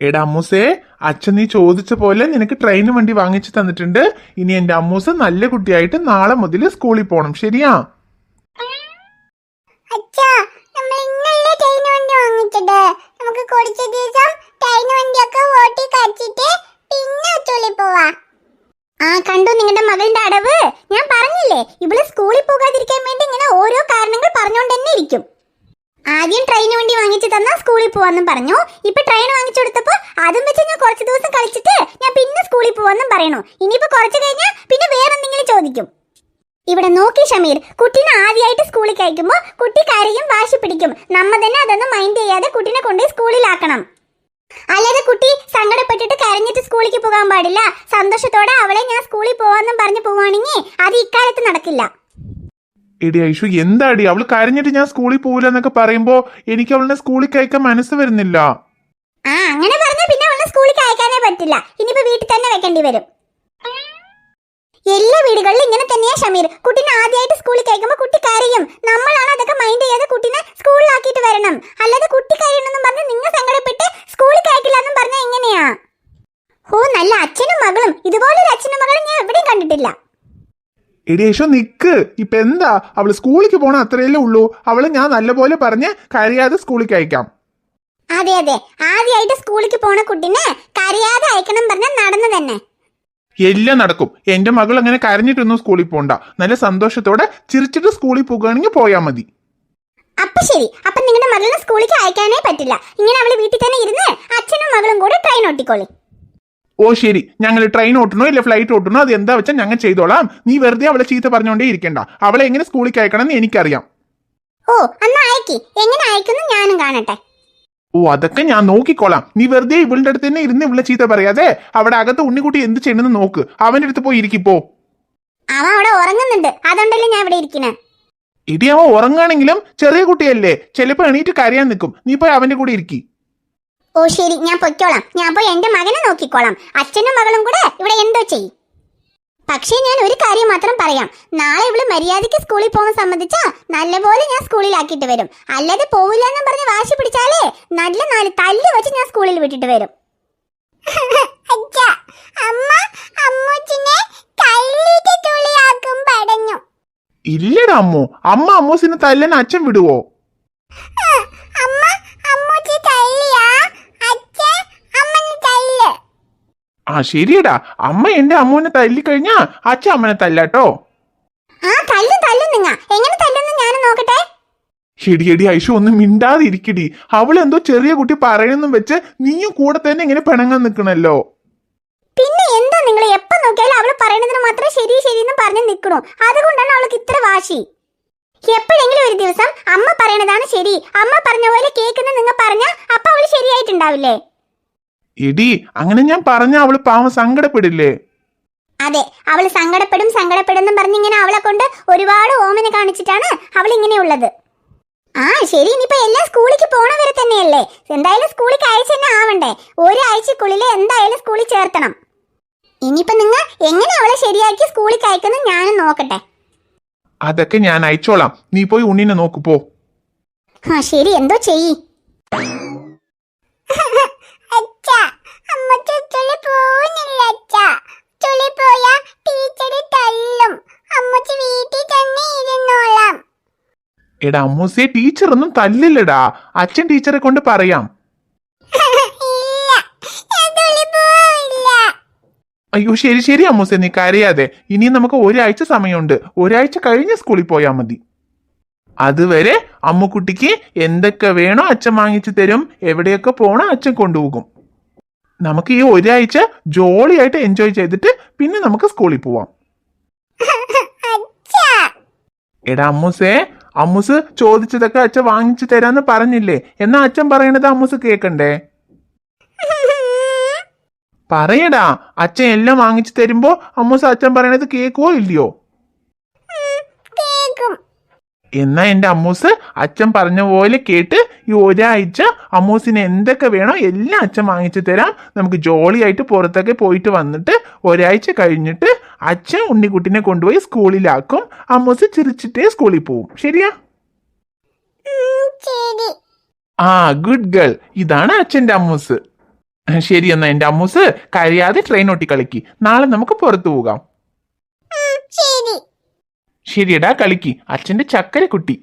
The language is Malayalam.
എടാ അമ്മൂസേ അച്ഛൻ നീ ചോദിച്ച പോലെ നിനക്ക് ട്രെയിന് വണ്ടി വാങ്ങിച്ചു തന്നിട്ടുണ്ട്. ഇനി എന്റെ അമ്മൂസ് നല്ല കുട്ടിയായിട്ട് നാളെ മുതൽ സ്കൂളിൽ പോണം. ശരിയാ? ട്രെയിൻ നമുക്ക് കുറച്ച് ദിവസം ട്രെയിൻ വണ്ടിയൊക്കെ ഓട്ടി കഴിച്ചിട്ട് പിന്നെ ഉച്ചോളി പോവാ. ആ കണ്ടു നിങ്ങളുടെ മകളുടെ അടവ്? ഞാൻ പറഞ്ഞില്ലേ ഇവൾ സ്കൂളിൽ പോകാതിരിക്കാൻ വേണ്ടി ഇങ്ങനെ ഓരോ കാരണങ്ങൾ പറഞ്ഞുകൊണ്ട് തന്നെ ഇരിക്കും. ആദ്യം ട്രെയിൻ വണ്ടി വാങ്ങിച്ചു തന്നാ സ്കൂളിൽ പോവാന്നും പറഞ്ഞു. ഇപ്പൊ ട്രെയിൻ വാങ്ങിച്ചു കൊടുത്തപ്പോ അതും വെച്ച് ഞാൻ കുറച്ച് ദിവസം കളിച്ചിട്ട് ഞാൻ പിന്നെ സ്കൂളിൽ പോവാന്നും പറയണു. ഇനിയിപ്പോ കുറച്ച് കഴിഞ്ഞാൽ പിന്നെ വേറെന്തെങ്കിലും ചോദിക്കും. ഇവിടെ നോക്കി ഷമീർ കുട്ടീനെ ആദ്യമായിട്ട് സ്കൂളിൽ കയക്കുമ്പോ കുട്ടി കരയും വാശി പിടിക്കും. നമ്മ തന്നെ അതൊന്നും മൈൻഡ് ചെയ്യാതെ കുട്ടീനെ കൊണ്ടുപോയി സ്കൂളിലാക്കണം അല്ലാതെ കുട്ടി സങ്കടപ്പെട്ടിട്ട് കരഞ്ഞിട്ട് സ്കൂളിലേക്ക് പോകാൻ പാടില്ല. സന്തോഷത്തോടെ അവളെ ഞാൻ സ്കൂളിൽ പോവാന്നും പറഞ്ഞു പോവാണെങ്കിൽ അത് ഇക്കാലത്ത് നടക്കില്ല. എടി ഐഷു എന്താടി? അവൾ കരഞ്ഞിട്ട് ഞാൻ സ്കൂളിൽ പോവില്ല എന്നൊക്കെ പറയുമ്പോ എനിക്ക് അവളിനെ സ്കൂളിൽ കയക്കാൻ മനസ്സ് വരുന്നില്ല. ആ അങ്ങനെ പറഞ്ഞാൽ പിന്നെ അവളെ സ്കൂളിൽ കയക്കാനേ പറ്റില്ല. ഇനിയിപ്പോ വീട്ടിൽ തന്നെ വെക്കേണ്ടി വരും. എല്ലാ വീടുകളിലും ഇങ്ങനെ തന്നെയാ ഷമീർ. കുട്ടീനെ ആദ്യമായിട്ട് സ്കൂളിൽ കയക്കുമ്പോൾ കുട്ടി കരയും. നമ്മളാണ് അതൊക്കെ മൈൻഡ് ചെയ്യാതെ കുട്ടീനെ സ്കൂളിലാക്കിയിട്ട് വരണം. അല്ലാതെ കുട്ടി കരയണമെന്നും പറഞ്ഞ് നിങ്ങൾ സങ്കടപ്പെട്ട് സ്കൂളിൽ കയക്കില്ല എന്നും പറഞ്ഞാൽ എങ്ങനെയാ? ഓ നല്ല അച്ഛനും മകളും. ഇതുപോലൊരു അച്ഛനും മകളും ഞാൻ എവിടെയും കണ്ടിട്ടില്ല. എടി നിക്ക്. ഇപ്പൊ എന്താ? അവൾ സ്കൂളിലേക്ക് പോണ അത്രയല്ലേ ഉള്ളൂ. അവൾ ഞാൻ നല്ലപോലെ പറഞ്ഞ് കരയാതെ സ്കൂളിൽ അയക്കാം. അതെ അതെ. ആദ്യമായിട്ട് സ്കൂളിലേക്ക് പോണ കുട്ടിനെ കരയാതെ അയക്കണം പറഞ്ഞ നടന്നു തന്നെ. എല്ലാം നടക്കും. എന്റെ മകൾ അങ്ങനെ കരഞ്ഞിട്ടൊന്നും സ്കൂളിൽ പോണ്ട. നല്ല സന്തോഷത്തോടെ ചിരിച്ചിട്ട് സ്കൂളിൽ പോകുകയാണെങ്കിൽ പോയാ മതി. അപ്പൊ ശരി. അപ്പൊ നിങ്ങളുടെ മകളെ സ്കൂളിലേക്ക് അയക്കാനേ പറ്റില്ല. ഇങ്ങനെ അവൾ വീട്ടിൽ തന്നെ ഇരുന്ന് അച്ഛനും മകളും കൂടെ ട്രെയിൻ ഓട്ടിക്കോളി. ഓ ശരി. ഞങ്ങൾ ട്രെയിൻ ഓട്ടണോ ഇല്ല ഫ്ലൈറ്റ് ഓട്ടണോ അത് എന്താ വെച്ചാൽ ഞങ്ങൾ ചെയ്തോളാം. നീ വെറുതെ അവളെ ചീത്ത പറഞ്ഞോണ്ടേ ഇരിക്കണ്ട. അവളെ എങ്ങനെ സ്കൂളിൽ അയക്കണം എന്ന് എനിക്കറിയാം. ഓ അന്ന് അയക്കി. എങ്ങനെ അയക്കുന്നു ഞാനും കാണട്ടെ. ഓ അതൊക്കെ ഞാൻ നോക്കിക്കോളാം. നീ വെറുതെ ഇവളുടെ അടുത്ത് തന്നെ ഇരുന്ന് ഇവളെ ചീത്ത പറയാതെ അവിടെ അകത്ത് ഉണ്ണിക്കുട്ടി എന്ത് ചെയ്യണമെന്ന് നോക്ക്. അവന്റെ അടുത്ത് പോയി ഇരിക്കിപ്പോ അവ അവിടെ ഉറങ്ങുന്നുണ്ട്. അതുകൊണ്ടല്ലേ ഞാൻ ഇവിടെ ഇരിക്കണേ. ഇടി അവൻ ഉറങ്ങാണെങ്കിലും ചെറിയ കുട്ടിയല്ലേ. ചിലപ്പോ എണീറ്റ് കരയാൻ നിൽക്കും. നീ പോയി അവന്റെ കൂടെ ഇരിക്കി. ഓ ശരി ഞാൻ പൊയ്ക്കോളാം. ഞാൻ പോയി എന്റെ മകനെ നോക്കിക്കോളാം. അച്ഛനും മകളും കൂടെ ഇവിടെ എന്തോ ചെയ്യും. പക്ഷേ ഞാൻ ഒരു കാര്യം മാത്രം പറയാം. നാളെ ഇവൾ മര്യാദയ്ക്ക് സ്കൂളിൽ പോകാൻ സംബന്ധിച്ചാ നല്ലപോലെ ഞാൻ സ്കൂളിലാക്കിയിട്ട് വരും. അല്ലാതെ പോവില്ല എന്ന് പറഞ്ഞ് വാശി പിടിച്ചാലേ നല്ല നാല് തല്ല് വെച്ച് ഞാൻ സ്കൂളിൽ വിട്ടിട്ട് വരും. ഇല്ലടാ അമ്മോ. അമ്മ അമ്മൂസിനെ തല്ലാൻ അച്ഛൻ വിടുവോ അമ്മ അമ്മൂച്ചി തല്ലിയാ അച്ഛൻ അമ്മനെ തല്ല് ആ ശരിയടാ. അമ്മ എന്റെ അമ്മൂനെ തല്ലിക്കഴിഞ്ഞാ അച്ഛൻ അമ്മനെ തല്ലാട്ടോ. ആ തല്ലും തല്ലും നിങ്ങ. എങ്ങനെ തല്ലുന്നു ഞാൻ നോക്കട്ടെ. എടി ഐഷു ഒന്ന് മിണ്ടാതിരിക്കടി. അവളെന്തോ അവൾ എന്തോ ചെറിയ കുട്ടി പറയണെന്നും വെച്ച് നീയും കൂടെ തന്നെ ഇങ്ങനെ പിണങ്ങാൻ നിൽക്കണല്ലോ പിന്നെ എന്താ നിങ്ങൾ എപ്പോ നോക്കിയാലും അവൾ പറയണതിന് മാത്രം ശരി ശരി എന്ന് പറഞ്ഞു നിൽക്കണു അതുകൊണ്ടാണ് അവൾക്ക് ഇത്ര വാശി. എപ്പോഴെങ്കിലും ഒരു ദിവസം അമ്മ പറയണതാണ് ശരി. അമ്മ പറഞ്ഞ പോലെ കേൾക്കുന്ന നിങ്ങൾ പറഞ്ഞ അപ്പൊ അവൾ ശരിയായിട്ടുണ്ടാവില്ലേ? എടി അങ്ങനെ ഞാൻ പറഞ്ഞ അവൾ പാവം സങ്കടപ്പെടില്ലേ? അതെ അവൾ സങ്കടപ്പെടും സങ്കടപ്പെടും പറഞ്ഞിങ്ങനെ അവളെ കൊണ്ട് ഒരുപാട് ഓമനെ കാണിച്ചിട്ടാണ് അവൾ ഇങ്ങനെയുള്ളത് ആ ശരി ഇനിയിപ്പോ എല്ലാം സ്കൂളിലേക്ക് പോണവരെ തന്നെയല്ലേ? എന്തായാലും സ്കൂളിൽ അയച്ചു തന്നെ ആവണ്ടേ? ഒരാഴ്ചക്കുള്ളിൽ എന്തായാലും സ്കൂളിൽ ചേർത്തണം. ഇനിയിപ്പോ നിങ്ങൾ എങ്ങനെ അവളെ ശരിയാക്കി സ്കൂളിൽ അയക്കുന്നു ഞാനും നോക്കട്ടെ. അതൊക്കെ ഞാൻ അയച്ചോളാം. നീ പോയി ഉണ്ണിനെ നോക്കു പോ. ആ ശരി എന്തോ ചെയ്യ്. എടാ അമ്മൂസെ ടീച്ചർ ഒന്നും തല്ലില്ലടാ. അച്ഛൻ ടീച്ചറെ കൊണ്ട് പറയാം. അയ്യോ ശരി ശരി അമ്മൂസെ നീ കരയാതെ. ഇനി നമുക്ക് ഒരാഴ്ച സമയമുണ്ട്. ഒരാഴ്ച കഴിഞ്ഞ് സ്കൂളിൽ പോയാൽ മതി. അതുവരെ അമ്മുക്കുട്ടിക്ക് എന്തൊക്കെ വേണോ അച്ഛൻ വാങ്ങിച്ചു തരും. എവിടെയൊക്കെ പോണോ അച്ഛൻ കൊണ്ടുപോകും. നമുക്ക് ഈ ഒരാഴ്ച ജോളിയായിട്ട് എൻജോയ് ചെയ്തിട്ട് പിന്നെ നമുക്ക് സ്കൂളിൽ പോവാം. എടാ അമ്മൂസേ അമ്മൂസ് ചോദിച്ചതൊക്കെ അച്ഛൻ വാങ്ങിച്ചു തരാന്ന് പറഞ്ഞില്ലേ? എന്നാ അച്ഛൻ പറയണത് അമ്മൂസ് കേക്കണ്ടേ? പറയടാ അച്ഛൻ എല്ലാം വാങ്ങിച്ചു തരുമ്പോ അമ്മൂസ് അച്ഛൻ പറയണത് കേക്കുവോ ഇല്ലയോ? എന്നാ എന്റെ അമ്മൂസ്? അച്ഛൻ പറഞ്ഞ പോലെ കേട്ട് ഈ ഒരാഴ്ച അമ്മൂസിന് എന്തൊക്കെ വേണോ എല്ലാം അച്ഛൻ വാങ്ങിച്ചു തരാം. നമുക്ക് ജോളിയായിട്ട് പുറത്തൊക്കെ പോയിട്ട് വന്നിട്ട് ഒരാഴ്ച കഴിഞ്ഞിട്ട് അച്ഛൻ ഉണ്ണിക്കുട്ടിനെ കൊണ്ടുപോയി സ്കൂളിലാക്കും. അമ്മൂസ് ചിരിച്ചിട്ടേ സ്കൂളിൽ പോവും. ശരിയാ? ആ ഗുഡ് ഗേൾ ഇതാണ് അച്ഛന്റെ അമ്മൂസ്. ശരി എന്നാ എന്റെ അമ്മൂസ് കരയാതെ ട്രെയിൻ ഓട്ടി കളിക്കി നാളെ നമുക്ക് പുറത്തു പോകാം. ശരിയടാ കളിക്ക്. അച്ഛന്റെ ചക്കരക്കുട്ടി.